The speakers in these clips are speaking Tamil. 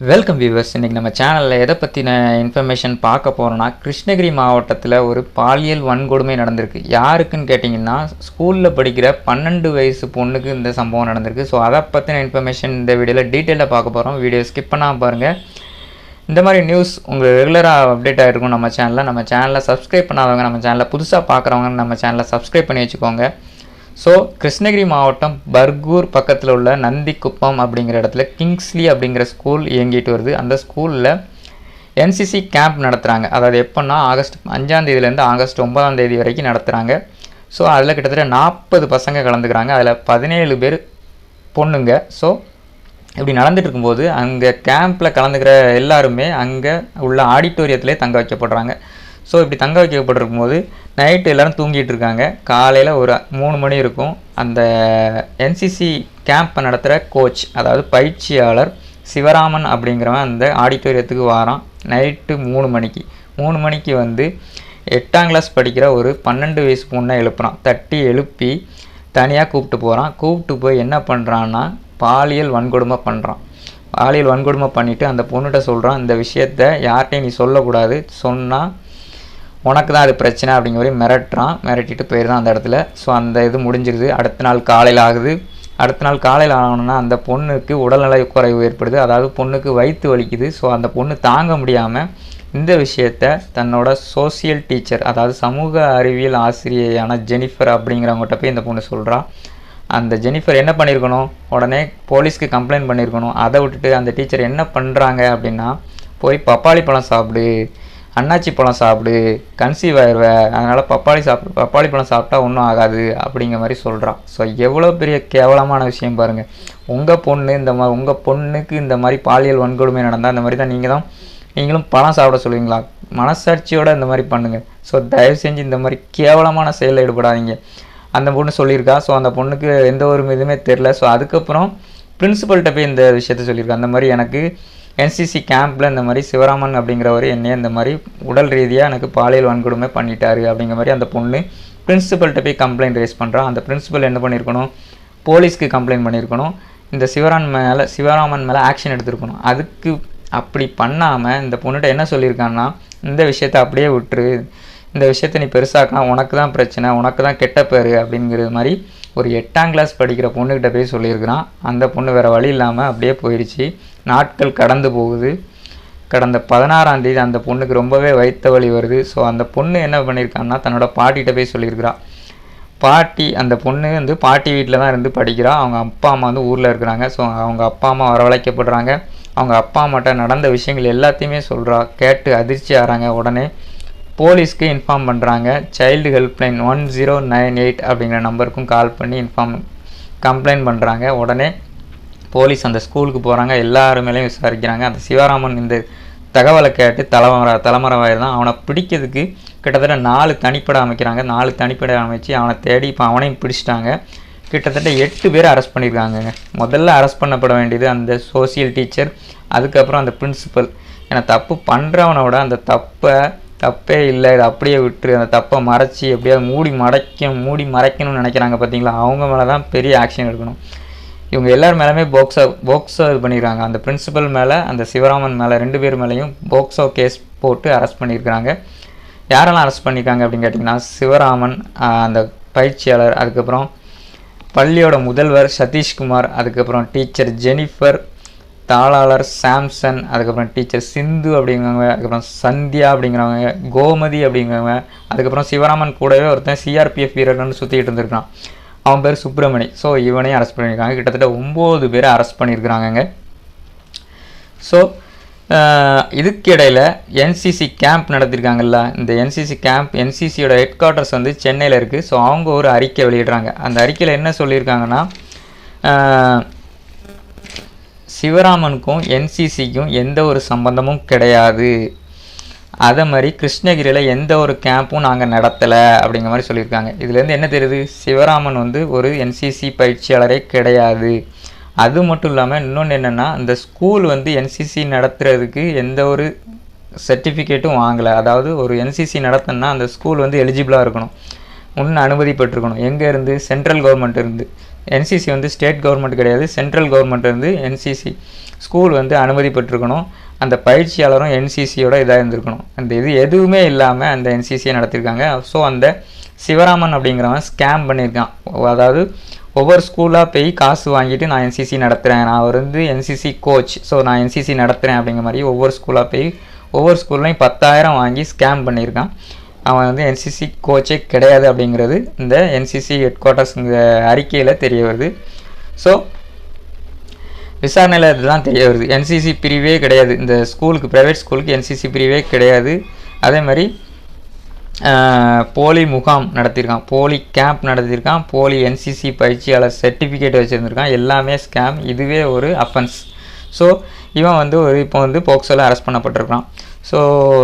வெல்கம் வியூவர்ஸ் இன்றைக்கி நம்ம சேனலில் எதை பற்றின இன்ஃபர்மேஷன் பார்க்க போகிறோன்னா கிருஷ்ணகிரி மாவட்டத்தில் ஒரு பாலியல் வன்கொடுமை நடந்திருக்கு. யாருக்குன்னு கேட்டிங்கன்னா ஸ்கூலில் படிக்கிற பன்னெண்டு வயசு பொண்ணுக்கு இந்த சம்பவம் நடந்திருக்கு. ஸோ அதை பற்றின இன்ஃபர்மேஷன் இந்த வீடியோவில் டீட்டெயிலாக பார்க்க போகிறோம் வீடியோ ஸ்கிப் பண்ணாமல் பாருங்கள் இந்த மாதிரி நியூஸ் உங்களுக்கு ரெகுலராக அப்டேட் ஆகிருக்கும் நம்ம சேனலில் நம்ம சேனலில் சப்ஸ்கிரைப் பண்ணாதவங்க நம்ம சேனலில் புதுசாக பார்க்குறவங்க நம்ம சேனலில் சப்ஸ்கிரைப் பண்ணி வச்சுக்கோங்க. ஸோ கிருஷ்ணகிரி மாவட்டம் பர்கூர் பக்கத்தில் உள்ள நந்திக்குப்பம் அப்படிங்கிற இடத்துல கிங்ஸ்லி அப்படிங்கிற ஸ்கூல் இயங்கிட்டு வருது. அந்த ஸ்கூலில் என்சிசி கேம்ப் நடத்துகிறாங்க அதாவது எப்போன்னா ஆகஸ்ட் அஞ்சாம் தேதியிலேருந்து ஆகஸ்ட் ஒன்பதாம் தேதி வரைக்கும் நடத்துகிறாங்க ஸோ அதில் கிட்டத்தட்ட நாற்பது பசங்க கலந்துக்கிறாங்க. அதில் பதினேழு பேர் பொண்ணுங்க. ஸோ இப்படி நடந்துட்டு இருக்கும்போது அங்கே கேம்பில் கலந்துக்கிற எல்லாருமே அங்கே உள்ள ஆடிட்டோரியத்திலே தங்க வைக்கப்படுறாங்க. ஸோ இப்படி தங்க வைக்கப்பட்டிருக்கும் போது நைட்டு எல்லோரும் தூங்கிட்டு இருக்காங்க. காலையில் ஒரு மூணு மணி இருக்கும். அந்த என்சிசி கேம்ப் நடத்துகிற கோச் அதாவது பயிற்சியாளர் சிவராமன் அப்படிங்கிறவன் அந்த ஆடிட்டோரியத்துக்கு வாரான். நைட்டு மூணு மணிக்கு. மூணு மணிக்கு வந்து எட்டாம் கிளாஸ் படிக்கிற ஒரு பன்னெண்டு வயசு பொண்ணை எழுப்புறான். தட்டி எழுப்பி தனியாக கூப்பிட்டு போகிறான் கூப்பிட்டு போய் என்ன பண்ணுறான்னா பாலியல் வன்கொடுமை பண்ணுறான் பாலியல் வன்கொடுமை பண்ணிவிட்டு அந்த பொண்ணுகிட்ட சொல்கிறான் இந்த விஷயத்த யார்கிட்டையும் நீ சொல்லக்கூடாது. சொன்னால் உனக்கு தான் அது பிரச்சனை அப்படிங்கிற மாதிரி மிரட்டுறான். மிரட்டிட்டு போயிடுறான் அந்த இடத்துல. ஸோ அந்த இது முடிஞ்சிருது. அடுத்த நாள் காலையில் ஆகுது. அடுத்த நாள் காலையில் ஆகணும்னா அந்த பொண்ணுக்கு உடல்நிலை குறைவு ஏற்படுது. அதாவது பொண்ணுக்கு வயிற்று வலிக்குது. ஸோ அந்த பொண்ணு தாங்க முடியாமல் இந்த விஷயத்த தன்னோட சோசியல் டீச்சர் அதாவது சமூக அறிவியல் ஆசிரியையான ஜெனிஃபர் அப்படிங்கிறவங்ககிட்ட போய் இந்த பொண்ணு சொல்கிறா அந்த ஜெனிஃபர் என்ன பண்ணியிருக்கணும் உடனே போலீஸ்க்கு கம்ப்ளைண்ட் பண்ணியிருக்கணும் அதை விட்டுட்டு அந்த டீச்சர் என்ன பண்ணுறாங்க அப்படின்னா போய் பப்பாளி பழம் சாப்பிடு. அன்னாச்சி பழம் சாப்பிடு கன்சீவ் ஆயிடுவ அதனால் பப்பாளி சாப்பிடு பப்பாளி பழம் சாப்பிட்டா ஒன்றும் ஆகாது அப்படிங்கிற மாதிரி சொல்கிறான் ஸோ எவ்வளோ பெரிய கேவலமான விஷயம் பாருங்கள் உங்கள் பொண்ணு இந்த மாதிரி உங்கள் பொண்ணுக்கு இந்த மாதிரி பாலியல் வன்கொடுமை நடந்தால் இந்த மாதிரி தான் நீங்கள் தான் நீங்களும் பழம் சாப்பிட சொல்லுவீங்களா? மனசாட்சியோடு இந்த மாதிரி பண்ணுங்கள் ஸோ தயவு செஞ்சு இந்த மாதிரி கேவலமான செயலில் ஈடுபடாதீங்க. அந்த பொண்ணு சொல்லியிருக்கா. ஸோ அந்த பொண்ணுக்கு எந்த ஒரு இதுவுமே தெரில ஸோ அதுக்கப்புறம் பிரின்சிபல்கிட்ட போய் இந்த விஷயத்த சொல்லியிருக்கா. அந்த மாதிரி எனக்கு என்சிசி கேம்பில் இந்த மாதிரி சிவராமன் அப்படிங்கிறவர் என்னைய இந்த மாதிரி உடல் ரீதியாக எனக்கு பாலியல் வன்கொடுமை பண்ணிட்டாரு அப்படிங்கிற மாதிரி அந்த பொண்ணு பிரின்சிபல்கிட்ட போய் கம்ப்ளைண்ட் ரைஸ் பண்ணுறான் அந்த பிரின்சிபல் என்ன பண்ணியிருக்கணும் போலீஸ்க்கு கம்ப்ளைண்ட் பண்ணியிருக்கணும் இந்த சிவராமன் மேலே சிவராமன் மேலே ஆக்ஷன் எடுத்திருக்கணும். அதுக்கு அப்படி பண்ணாமல் இந்த பொண்ணுகிட்ட என்ன சொல்லியிருக்கான்னா இந்த விஷயத்த அப்படியே விட்டுரு. இந்த விஷயத்த நீ பெருசாக்கலாம் உனக்கு தான் பிரச்சனை உனக்கு தான் கெட்ட பேர் அப்படிங்கிறது மாதிரி ஒரு எட்டாம் கிளாஸ் படிக்கிற பொண்ணுக்கிட்ட போய் சொல்லியிருக்கிறான். அந்த பொண்ணு வேறு வழி இல்லாமல் அப்படியே போயிடுச்சு. நாட்கள் கடந்து போகுது. கடந்த பதினாறாம் தேதி அந்த பொண்ணுக்கு ரொம்பவே வைத்த வழி வருது. ஸோ அந்த பொண்ணு என்ன பண்ணியிருக்கான்னா தன்னோட பாட்டிகிட்ட போய் சொல்லியிருக்கிறா. பாட்டி அந்த பொண்ணு வந்து பாட்டி வீட்டில் தான் இருந்து படிக்கிறா. அவங்க அப்பா அம்மா வந்து ஊரில் இருக்கிறாங்க. ஸோ அவங்க அப்பா அம்மா வரவழைக்கப்படுறாங்க. அவங்க அப்பா அம்மாட்ட நடந்த விஷயங்கள் எல்லாத்தையுமே சொல்கிறா கேட்டு அதிர்ச்சி ஆகிறாங்க உடனே. போலீஸ்க்கு இன்ஃபார்ம் பண்ணுறாங்க child helpline one zero nine eight அப்படிங்கிற நம்பருக்கும் கால் பண்ணி இன்ஃபார்ம் கம்ப்ளைண்ட் பண்ணுறாங்க உடனே போலீஸ் அந்த ஸ்கூலுக்கு போகிறாங்க எல்லாருமேலையும் விசாரிக்கிறாங்க. அந்த சிவராமன் இந்த தகவலை கேட்டு தலைமறை தலைமறைவாயிரு தான். அவனை பிடிக்கிறதுக்கு கிட்டத்தட்ட நாலு தனிப்படை அமைக்கிறாங்க. நாலு தனிப்படை அமைச்சு அவனை தேடி இப்போ அவனையும் பிடிச்சிட்டாங்க. கிட்டத்தட்ட எட்டு பேர் அரெஸ்ட் பண்ணியிருக்காங்க முதல்ல அரெஸ்ட் பண்ணப்பட வேண்டியது அந்த சோசியல் டீச்சர் அதுக்கப்புறம் அந்த பிரின்சிபல் ஏன்னா தப்பு பண்ணுறவனோட அந்த தப்பை தப்பே இல்லை இதை அப்படியே விட்டு அந்த தப்பை மறைச்சி எப்படியாவது மூடி மறைக்க மூடி மறைக்கணும்னு நினைக்கிறாங்க பார்த்தீங்களா அவங்க மேலே தான் பெரிய ஆக்ஷன் எடுக்கணும். இவங்க எல்லார் மேலேயுமே போக்ஸோ போக்ஸோ இது பண்ணியிருக்காங்க அந்த பிரின்சிபல் மேலே அந்த சிவராமன் மேலே ரெண்டு பேர் மேலேயும் போக்ஸோ கேஸ் போட்டு அரெஸ்ட் பண்ணியிருக்கிறாங்க யாரெல்லாம் அரெஸ்ட் பண்ணியிருக்காங்க அப்படின்னு கேட்டிங்கன்னா சிவராமன் அந்த பயிற்சியாளர் அதுக்கப்புறம் பள்ளியோட முதல்வர் சதீஷ்குமார் அதுக்கப்புறம் டீச்சர் ஜெனிஃபர் தாளாளர் சாம்சன் அதுக்கப்புறம் டீச்சர் சிந்து அப்படிங்கிறவங்க அதுக்கப்புறம் சந்தியா அப்படிங்கிறவங்க கோமதி அப்படிங்கிறவங்க அதுக்கப்புறம் சிவராமன் கூடவே ஒருத்தன் சிஆர்பிஎஃப் வீரர்னு சுற்றிக்கிட்டு இருந்திருக்கான். அவன் பேர் சுப்பிரமணி. ஸோ இவனையும் அரெஸ்ட் பண்ணியிருக்காங்க. கிட்டத்தட்ட ஒம்பது பேரை அரெஸ்ட் பண்ணியிருக்கிறாங்கங்க. ஸோ இதுக்கிடையில் என்சிசி கேம்ப் நடத்திருக்காங்கல்ல இந்த என்சிசி கேம்ப் என்சிசியோட ஹெட் குவார்ட்டர்ஸ் வந்து சென்னையில் இருக்குது ஸோ அவங்க ஒரு அறிக்கை வெளியிடுறாங்க. அந்த அறிக்கையில் என்ன சொல்லியிருக்காங்கன்னா சிவராமனுக்கும் என்சிசிக்கும் எந்த ஒரு சம்பந்தமும் கிடையாது. அதே மாதிரி கிருஷ்ணகிரியில் எந்த ஒரு கேம்பும் நாங்கள் நடத்தலை அப்படிங்கிற மாதிரி சொல்லியிருக்காங்க. இதுலேருந்து என்ன தெரியுது? சிவராமன் வந்து ஒரு என்சிசி பயிற்சியாளரே கிடையாது. அது மட்டும் இல்லாமல் இன்னொன்று என்னென்னா இந்த ஸ்கூல் வந்து என்சிசி நடத்துறதுக்கு எந்த ஒரு சர்டிஃபிகேட்டும் வாங்கலை. அதாவது ஒரு என்சிசி நடத்தினா அந்த ஸ்கூல் வந்து எலிஜிபிளாக இருக்கணும். முன் அனுமதி பெற்றிருக்கணும். எங்கேருந்து சென்ட்ரல் கவர்மெண்ட் இருந்து. என்சிசி வந்து ஸ்டேட் கவர்மெண்ட் கிடையாது. சென்ட்ரல் கவர்மெண்ட் வந்து என்சிசி ஸ்கூல் வந்து அனுமதி பெற்றிருக்கணும். அந்த பயிற்சியாளரும் என்சிசியோட இதாக இருந்திருக்கணும். அந்த இது எதுவுமே இல்லாமல் அந்த என்சிசியை நடத்தியிருக்காங்க ஸோ அந்த சிவராமன் அப்படிங்கிறவன் ஸ்கேம் பண்ணியிருக்கான். அதாவது ஒவ்வொரு ஸ்கூலாக போய் காசு வாங்கிட்டு நான் என்சிசி நடத்துகிறேன் நான் வந்து என்சிசி கோச் ஸோ நான் என்சிசி நடத்துகிறேன் அப்படிங்கிற மாதிரி ஒவ்வொரு ஸ்கூலாக போய் ஒவ்வொரு ஸ்கூல்லையும் பத்தாயிரம் வாங்கி ஸ்கேம் பண்ணியிருக்கான். அவன் வந்து என்சிசி கோச்சே கிடையாது அப்படிங்கிறது இந்த என்சிசி ஹெட் குவார்ட்டர்ஸுங்கிற அறிக்கையில் தெரிய வருது. ஸோ விசாரணையில் இதுதான் தெரிய வருது. என்சிசி பிரிவே கிடையாது. இந்த ஸ்கூலுக்கு ப்ரைவேட் ஸ்கூலுக்கு என்சிசி பிரிவே கிடையாது. அதே மாதிரி போலி முகாம் நடத்தியிருக்கான். போலி கேம்ப் நடத்தியிருக்கான். போலி என்சிசி பயிற்சியாளர் சர்டிஃபிகேட் வச்சுருந்துருக்கான். எல்லாமே ஸ்கேம் இதுவே ஒரு அஃபென்ஸ் ஸோ இவன் வந்து ஒரு இப்போ வந்து போக்சோவில் அரெஸ்ட் பண்ணப்பட்டிருக்கிறான். ஸோ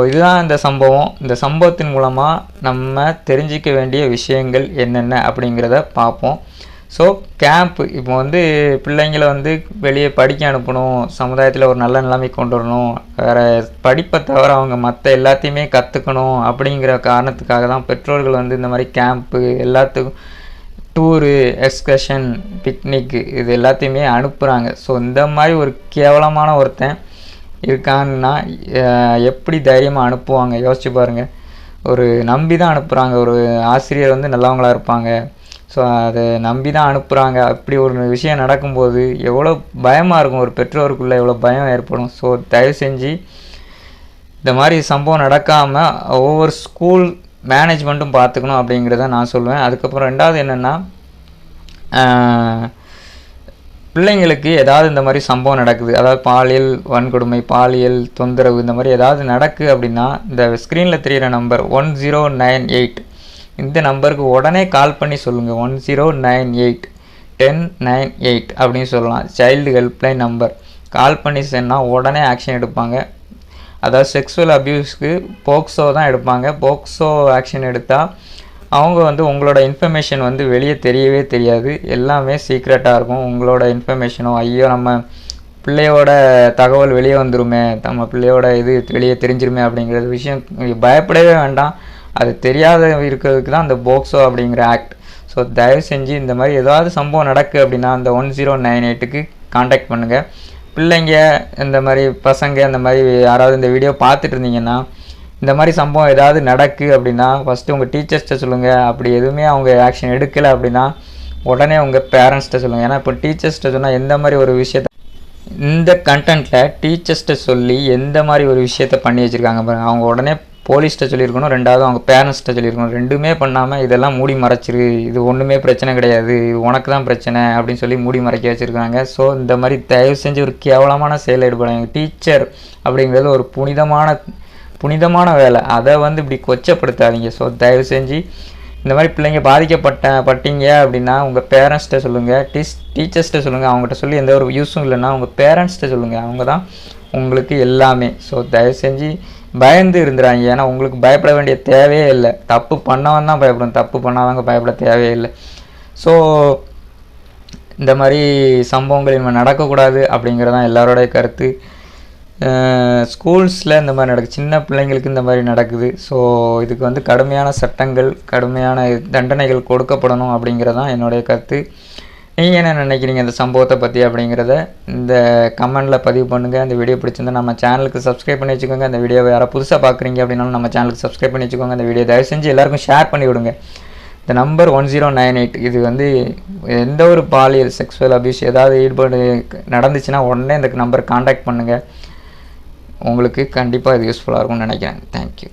இதுதான் இந்த சம்பவம். இந்த சம்பவத்தின் மூலமாக நம்ம தெரிஞ்சிக்க வேண்டிய விஷயங்கள் என்னென்ன அப்படிங்கிறத பார்ப்போம். ஸோ கேம்ப் இப்போ வந்து பிள்ளைங்களை வந்து வெளியே படிக்க அனுப்பணும். சமுதாயத்தில் ஒரு நல்ல நிலைமை கொண்டு வரணும். வேறு படிப்பை தவிர அவங்க மற்ற எல்லாத்தையுமே கற்றுக்கணும் அப்படிங்கிற காரணத்துக்காக தான் பெற்றோர்கள் வந்து இந்த மாதிரி கேம்ப்பு எல்லாத்துக்கும் டூரு எக்ஸ்கர்ஷன் பிக்னிக்கு இது எல்லாத்தையுமே அனுப்புகிறாங்க ஸோ இந்த மாதிரி ஒரு கேவலமான ஒருத்தன் இருக்கான்னா எப்படி தைரியமாக அனுப்புவாங்க? யோசிச்சு பாருங்கள் ஒரு நம்பி தான் அனுப்புகிறாங்க ஒரு ஆசிரியர் வந்து நல்லவங்களாக இருப்பாங்க. ஸோ அதை நம்பி தான் அனுப்புகிறாங்க அப்படி ஒரு விஷயம் நடக்கும்போது எவ்வளோ பயமாக இருக்கும். ஒரு பெற்றோருக்குள்ளே எவ்வளோ பயம் ஏற்படும். ஸோ தயவு செஞ்சு இந்த மாதிரி சம்பவம் நடக்காமல் ஒவ்வொரு ஸ்கூல் மேனேஜ்மெண்ட்டும் பார்த்துக்கணும் அப்படிங்கிறத நான் சொல்லுவேன் அதுக்கப்புறம் ரெண்டாவது என்னென்னா பிள்ளைங்களுக்கு ஏதாவது இந்த மாதிரி சம்பவம் நடக்குது. அதாவது பாலியல் வன்கொடுமை பாலியல் தொந்தரவு இந்த மாதிரி ஏதாவது நடக்குது அப்படின்னா இந்த ஸ்க்ரீனில் தெரிகிற number one zero nine eight இந்த நம்பருக்கு உடனே கால் பண்ணி சொல்லுங்கள் one zero nine eight ten nine eight அப்படின்னு சொல்லலாம். சைல்டு ஹெல்ப்லைன் நம்பர் கால் பண்ணி சொன்னால் உடனே ஆக்ஷன் எடுப்பாங்க. அதாவது செக்ஸுவல் அப்யூஸ்க்கு போக்சோ தான் எடுப்பாங்க. போக்சோ ஆக்ஷன் எடுத்தால் அவங்க வந்து உங்களோட இன்ஃபர்மேஷன் வந்து வெளியே தெரியவே தெரியாது. எல்லாமே சீக்ரெட்டாக இருக்கும். உங்களோட இன்ஃபர்மேஷனோ ஐயோ நம்ம பிள்ளையோட தகவல் வெளியே வந்துருமே நம்ம பிள்ளையோட இது வெளியே தெரிஞ்சிருமே அப்படிங்கிறது விஷயம். பயப்படவே வேண்டாம். அது தெரியாத இருக்கிறதுக்கு தான் அந்த போக்சோ அப்படிங்கிற ஆக்ட் ஸோ தயவு செஞ்சு இந்த மாதிரி ஏதாவது சம்பவம் நடக்கு அப்படின்னா அந்த ஒன் ஜீரோ நைன் எயிட்டுக்கு காண்டாக்ட் பண்ணுங்கள் பிள்ளைங்க இந்த மாதிரி பசங்க இந்த மாதிரி யாராவது இந்த வீடியோ பார்த்துட்டு இருந்தீங்கன்னா இந்த மாதிரி சம்பவம் ஏதாவது நடக்கு அப்படின்னா ஃபஸ்ட்டு உங்கள் டீச்சர்ஸ்கிட்ட சொல்லுங்கள் அப்படி எதுவுமே அவங்க ஆக்ஷன் எடுக்கலை அப்படின்னா உடனே உங்கள் பேரண்ட்ஸ்கிட்ட சொல்லுங்கள் ஏன்னா இப்போ டீச்சர்ஸ்கிட்ட சொன்னால் எந்த மாதிரி ஒரு விஷயத்த இந்த கண்டென்ட்டில் டீச்சர்ஸ்கிட்ட சொல்லி எந்த மாதிரி ஒரு விஷயத்த பண்ணி வச்சுருக்காங்க பாருங்கள் அவங்க உடனே போலீஸ்கிட்ட சொல்லியிருக்கணும் ரெண்டாவது அவங்க பேரண்ட்ஸ்கிட்ட சொல்லியிருக்கணும். ரெண்டுமே பண்ணாமல் இதெல்லாம் மூடி மறைச்சிரு. இது ஒன்றுமே பிரச்சனை கிடையாது. இது உனக்கு தான் பிரச்சனை அப்படின்னு சொல்லி மூடி மறைக்க வச்சுருக்காங்க. ஸோ இந்த மாதிரி தயவு செஞ்சு ஒரு கேவலமான செயல் ஈடுபடாங்க டீச்சர் அப்படிங்கிறது ஒரு புனிதமான புனிதமான வேலை. அதை வந்து இப்படி கொச்சப்படுத்தாதீங்க. ஸோ தயவு செஞ்சு இந்த மாதிரி பிள்ளைங்க பாதிக்கப்பட்ட பட்டீங்க அப்படின்னா உங்கள் பேரண்ட்ஸ்கிட்ட சொல்லுங்கள் டீச் டீச்சர்ஸ்கிட்ட சொல்லுங்கள் அவங்ககிட்ட சொல்லி எந்த ஒரு யூஸும் இல்லைன்னா உங்கள் பேரண்ட்ஸ்கிட்ட சொல்லுங்கள் அவங்க தான் உங்களுக்கு எல்லாமே. ஸோ தயவு செஞ்சு பயந்து இருந்துறாங்க. ஏன்னா உங்களுக்கு பயப்பட வேண்டிய தேவையே இல்லை. தப்பு பண்ணவன் தான் பயப்படும். தப்பு பண்ணாதவங்க பயப்பட தேவையே இல்லை. ஸோ இந்த மாதிரி சம்பவங்கள் இனிமேல் நடக்கக்கூடாது அப்படிங்கிறதான் எல்லாரோடைய கருத்து. ஸ்கூல்ஸில் இந்த மாதிரி நடக்குது சின்ன பிள்ளைங்களுக்கு இந்த மாதிரி நடக்குது. ஸோ இதுக்கு வந்து கடுமையான சட்டங்கள் கடுமையான தண்டனைகள் கொடுக்கப்படணும் அப்படிங்கிறதான் என்னுடைய கருத்து. நீங்கள் என்ன நினைக்கிறீங்க இந்த சம்பவத்தை பற்றி அப்படிங்கிறத இந்த கமெண்டில் பதிவு பண்ணுங்கள் இந்த வீடியோ பிடிச்சிருந்தா நம்ம சேனலுக்கு சப்ஸ்கிரைப் பண்ணி வச்சுக்கோங்க. அந்த வீடியோவை யாராவது புதுசாக பார்க்குறீங்க அப்படின்னாலும் நம்ம சேனலுக்கு சப்ஸ்கிரைப் பண்ணி வச்சுக்கோங்க. அந்த வீடியோ தயவு செஞ்சு எல்லாருக்கும் ஷேர் பண்ணி விடுங்க. இந்த number one zero nine eight இது வந்து எந்த ஒரு பாலியல் செக்ஸுவல் அபியூஸ் ஏதாவது ஈடுபாடு நடந்துச்சுன்னா உடனே இந்த நம்பர் காண்டாக்ட் பண்ணுங்கள் உங்களுக்கு கண்டிப்பாக இது யூஸ்ஃபுல்லாக இருக்கும்னு நினைக்கிறேன். தேங்க்யூ